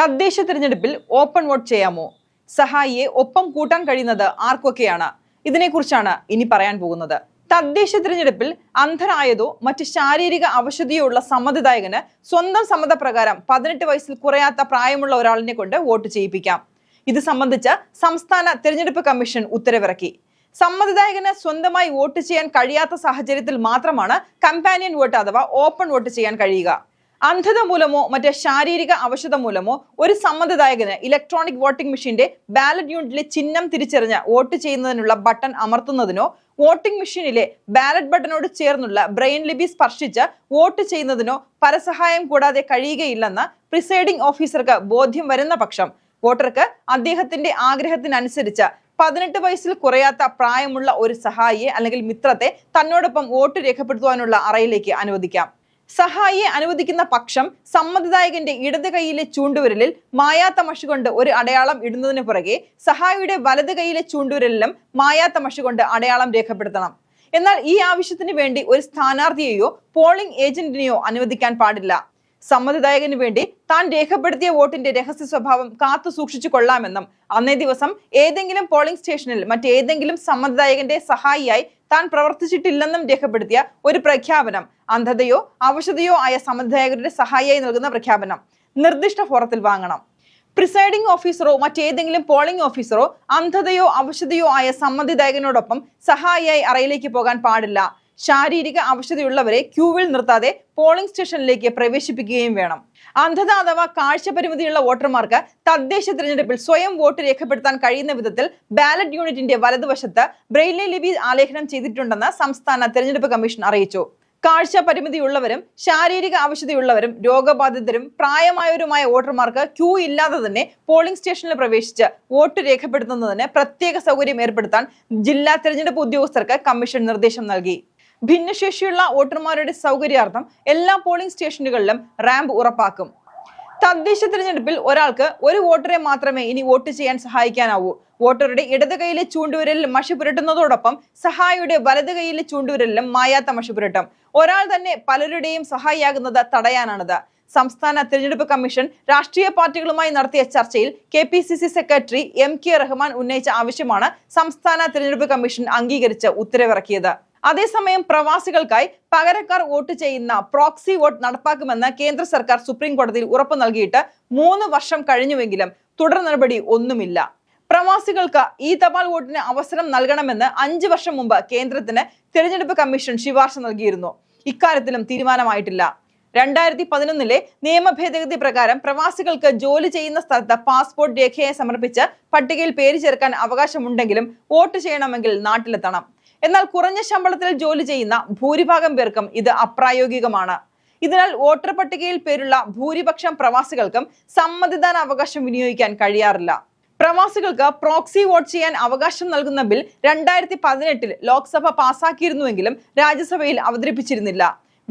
തദ്ദേശ തിരഞ്ഞെടുപ്പിൽ open vote ചെയ്യാമോ? സഹായിയെ ഒപ്പം കൂട്ടാൻ കഴിയുന്നത് ആർക്കൊക്കെയാണ്? ഇതിനെക്കുറിച്ചാണ് ഇനി പറയാൻ പോകുന്നത്. തദ്ദേശ തിരഞ്ഞെടുപ്പിൽ അന്ധരായതോ മറ്റ് ശാരീരിക അവശതയോ ഉള്ള സമ്മതിദായകന് സ്വന്തം സമ്മതപ്രകാരം പതിനെട്ട് വയസ്സിൽ കുറയാത്ത പ്രായമുള്ള ഒരാളിനെ കൊണ്ട് വോട്ട് ചെയ്യിപ്പിക്കാം. ഇത് സംബന്ധിച്ച് സംസ്ഥാന തിരഞ്ഞെടുപ്പ് കമ്മീഷൻ ഉത്തരവിറക്കി. സമ്മതിദായകന് സ്വന്തമായി വോട്ട് ചെയ്യാൻ കഴിയാത്ത സാഹചര്യത്തിൽ മാത്രമാണ് കമ്പാനിയൻ വോട്ട് അഥവാ ഓപ്പൺ വോട്ട് ചെയ്യാൻ കഴിയുക. അന്ധത മൂലമോ മറ്റ് ശാരീരിക അവശത മൂലമോ ഒരു സമ്മതിദായകന് ഇലക്ട്രോണിക് വോട്ടിംഗ് മെഷീന്റെ ബാലറ്റ് യൂണിറ്റിലെ ചിഹ്നം തിരിച്ചറിഞ്ഞ് വോട്ട് ചെയ്യുന്നതിനുള്ള ബട്ടൺ അമർത്തുന്നതിനോ വോട്ടിംഗ് മെഷീനിലെ ബാലറ്റ് ബട്ടണോട് ചേർന്നുള്ള ബ്രെയിൻ ലിപി സ്പർശിച്ച് വോട്ട് ചെയ്യുന്നതിനോ പരസഹായം കൂടാതെ കഴിയുകയില്ലെന്ന് പ്രിസൈഡിംഗ് ഓഫീസർക്ക് ബോധ്യം വരുന്ന പക്ഷം വോട്ടർക്ക് അദ്ദേഹത്തിന്റെ ആഗ്രഹത്തിനനുസരിച്ച് പതിനെട്ട് വയസ്സിൽ കുറയാത്ത പ്രായമുള്ള ഒരു സഹായിയെ അല്ലെങ്കിൽ മിത്രത്തെ തന്നോടൊപ്പം വോട്ട് രേഖപ്പെടുത്തുവാനുള്ള അറയിലേക്ക് അനുവദിക്കാം. സഹായിയെ അനുവദിക്കുന്ന പക്ഷം സമ്മതിദായകന്റെ ഇടത് കൈയിലെ ചൂണ്ടുവിരലിൽ മായാത്ത മഷി കൊണ്ട് ഒരു അടയാളം ഇടുന്നതിന് പുറകെ സഹായിയുടെ വലത് കൈയിലെ ചൂണ്ടുവിരലിലും മായാത്ത മഷി കൊണ്ട് അടയാളം രേഖപ്പെടുത്തണം. എന്നാൽ ഈ ആവശ്യത്തിന് വേണ്ടി ഒരു സ്ഥാനാർത്ഥിയെയോ പോളിംഗ് ഏജന്റിനെയോ അനുവദിക്കാൻ പാടില്ല. സമ്മതിദായകന് വേണ്ടി താൻ രേഖപ്പെടുത്തിയ വോട്ടിന്റെ രഹസ്യ സ്വഭാവം കാത്തു സൂക്ഷിച്ചു കൊള്ളാമെന്നും അന്നേ ദിവസം ഏതെങ്കിലും പോളിംഗ് സ്റ്റേഷനിൽ മറ്റേതെങ്കിലും സമ്മതിദായകന്റെ സഹായിയായി താൻ പ്രവർത്തിച്ചിട്ടില്ലെന്നും രേഖപ്പെടുത്തിയ ഒരു പ്രഖ്യാപനം അന്ധതയോ അവശതയോ ആയ സമ്മതിദായകരുടെ സഹായിയായി നൽകുന്ന പ്രഖ്യാപനം. നിർദ്ദിഷ്ട ഫോറത്തിൽ വാങ്ങണം. പ്രിസൈഡിംഗ് ഓഫീസറോ മറ്റേതെങ്കിലും പോളിംഗ് ഓഫീസറോ അന്ധതയോ അവശതയോ ആയ സമ്മതിദായകനോടൊപ്പം സഹായിയായി അറയിലേക്ക് പോകാൻ പാടില്ല. ശാരീരിക അവശതയുള്ളവരെ ക്യൂവിൽ നിർത്താതെ പോളിംഗ് സ്റ്റേഷനിലേക്ക് പ്രവേശിപ്പിക്കുകയും വേണം. അന്ധത അഥവാ കാഴ്ച പരിമിതിയുള്ള വോട്ടർമാർക്ക് തദ്ദേശ തിരഞ്ഞെടുപ്പിൽ സ്വയം വോട്ട് രേഖപ്പെടുത്താൻ കഴിയുന്ന വിധത്തിൽ ബാലറ്റ് യൂണിറ്റിന്റെ വലതുവശത്ത് ബ്രെയിലി ലിപി ആലേഖനം ചെയ്തിട്ടുണ്ടെന്ന് സംസ്ഥാന തിരഞ്ഞെടുപ്പ് കമ്മീഷൻ അറിയിച്ചു. കാഴ്ച പരിമിതിയുള്ളവരും ശാരീരിക അവശതയുള്ളവരും രോഗബാധിതരും പ്രായമായവരുമായ വോട്ടർമാർക്ക് ക്യൂ ഇല്ലാതെ തന്നെ പോളിംഗ് സ്റ്റേഷനിൽ പ്രവേശിച്ച് വോട്ട് രേഖപ്പെടുത്തുന്നതിന് പ്രത്യേക സൗകര്യം ഏർപ്പെടുത്താൻ ജില്ലാ തിരഞ്ഞെടുപ്പ് ഉദ്യോഗസ്ഥർക്ക് കമ്മീഷൻ നിർദ്ദേശം നൽകി. ഭിന്നശേഷിയുള്ള വോട്ടർമാരുടെ സൗകര്യാർത്ഥം എല്ലാ പോളിംഗ് സ്റ്റേഷനുകളിലും റാമ്പ് ഉറപ്പാക്കും. തദ്ദേശ തിരഞ്ഞെടുപ്പിൽ ഒരാൾക്ക് ഒരു വോട്ടറെ മാത്രമേ ഇനി വോട്ട് ചെയ്യാൻ സഹായിക്കാനാവൂ. വോട്ടറുടെ ഇടത് കൈയിലെ ചൂണ്ടുവിരലിൽ മഷി പുരട്ടുന്നതോടൊപ്പം സഹായിയുടെ വലത് കൈയിലെ ചൂണ്ടുവിരലിലും മായാത്ത മഷി പുരട്ടും. ഒരാൾ തന്നെ പലരുടെയും സഹായിയാകുന്നത് തടയാനാണിത്. സംസ്ഥാന തിരഞ്ഞെടുപ്പ് കമ്മീഷൻ രാഷ്ട്രീയ പാർട്ടികളുമായി നടത്തിയ ചർച്ചയിൽ K secretary M K Rahman ഉന്നയിച്ച ആവശ്യമാണ് സംസ്ഥാന തിരഞ്ഞെടുപ്പ് കമ്മീഷൻ അംഗീകരിച്ച് ഉത്തരവിറക്കിയത്. അതേസമയം പ്രവാസികൾക്കായി പകരക്കാർ വോട്ട് ചെയ്യുന്ന പ്രോക്സി വോട്ട് നടപ്പാക്കുമെന്ന് കേന്ദ്ര സർക്കാർ സുപ്രീം കോടതിയിൽ ഉറപ്പു നൽകിയിട്ട് മൂന്ന് വർഷം കഴിഞ്ഞുവെങ്കിലും തുടർ നടപടി ഒന്നുമില്ല. പ്രവാസികൾക്ക് ഈ തപാൽ വോട്ടിന് അവസരം നൽകണമെന്ന് അഞ്ചു വർഷം മുമ്പ് കേന്ദ്രത്തിന് തിരഞ്ഞെടുപ്പ് കമ്മീഷൻ ശുപാർശ നൽകിയിരുന്നു. ഇക്കാര്യത്തിലും തീരുമാനമായിട്ടില്ല. രണ്ടായിരത്തി പതിനൊന്നിലെ നിയമ ഭേദഗതി പ്രകാരം പ്രവാസികൾക്ക് ജോലി ചെയ്യുന്ന സ്ഥലത്ത് പാസ്പോർട്ട് രേഖയെ സമർപ്പിച്ച് പട്ടികയിൽ പേര് ചേർക്കാൻ അവകാശമുണ്ടെങ്കിലും വോട്ട് ചെയ്യണമെങ്കിൽ നാട്ടിലെത്തണം. എന്നാൽ കുറഞ്ഞ ശമ്പളത്തിൽ ജോലി ചെയ്യുന്ന ഭൂരിഭാഗം പേർക്കും ഇത് അപ്രായോഗികമാണ്. ഇതിനാൽ വോട്ടർ പട്ടികയിൽ പേരുള്ള ഭൂരിപക്ഷം പ്രവാസികൾക്കും സമ്മതിദാന അവകാശം വിനിയോഗിക്കാൻ കഴിയാറില്ല. പ്രവാസികൾക്ക് പ്രോക്സി വോട്ട് ചെയ്യാൻ അവകാശം നൽകുന്ന ബിൽ രണ്ടായിരത്തി പതിനെട്ടിൽ ലോക്സഭ പാസാക്കിയിരുന്നുവെങ്കിലും രാജ്യസഭയിൽ അവതരിപ്പിച്ചിരുന്നില്ല.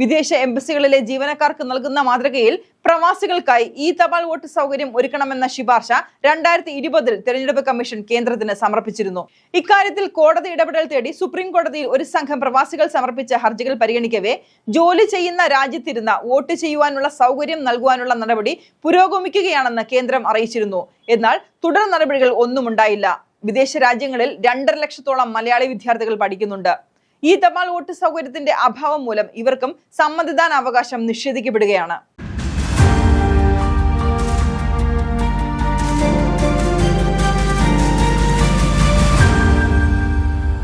വിദേശ എംബസികളിലെ ജീവനക്കാർക്ക് നൽകുന്ന മാതൃകയിൽ പ്രവാസികൾക്കായി ഈ തപാൽ വോട്ട് സൗകര്യം ഒരുക്കണമെന്ന ശുപാർശ രണ്ടായിരത്തി ഇരുപതിൽ തെരഞ്ഞെടുപ്പ് കമ്മീഷൻ കേന്ദ്രത്തിന് സമർപ്പിച്ചിരുന്നു. ഇക്കാര്യത്തിൽ കോടതി ഇടപെടൽ തേടി സുപ്രീം കോടതിയിൽ ഒരു സംഘം പ്രവാസികൾ സമർപ്പിച്ച ഹർജികൾ പരിഗണിക്കവേ ജോലി ചെയ്യുന്ന രാജ്യത്തിരുന്ന വോട്ട് ചെയ്യുവാനുള്ള സൗകര്യം നൽകുവാനുള്ള നടപടി പുരോഗമിക്കുകയാണെന്ന് കേന്ദ്രം അറിയിച്ചിരുന്നു. എന്നാൽ തുടർ നടപടികൾ ഒന്നും ഉണ്ടായില്ല വിദേശ രാജ്യങ്ങളിൽ രണ്ടര ലക്ഷത്തോളം മലയാളി വിദ്യാർത്ഥികൾ പഠിക്കുന്നുണ്ട്. ഈ തപാൽ വോട്ട് സൗകര്യത്തിന്റെ അഭാവം മൂലം ഇവർക്കും സമ്മതിദാന അവകാശം നിഷേധിക്കപ്പെടുകയാണ്.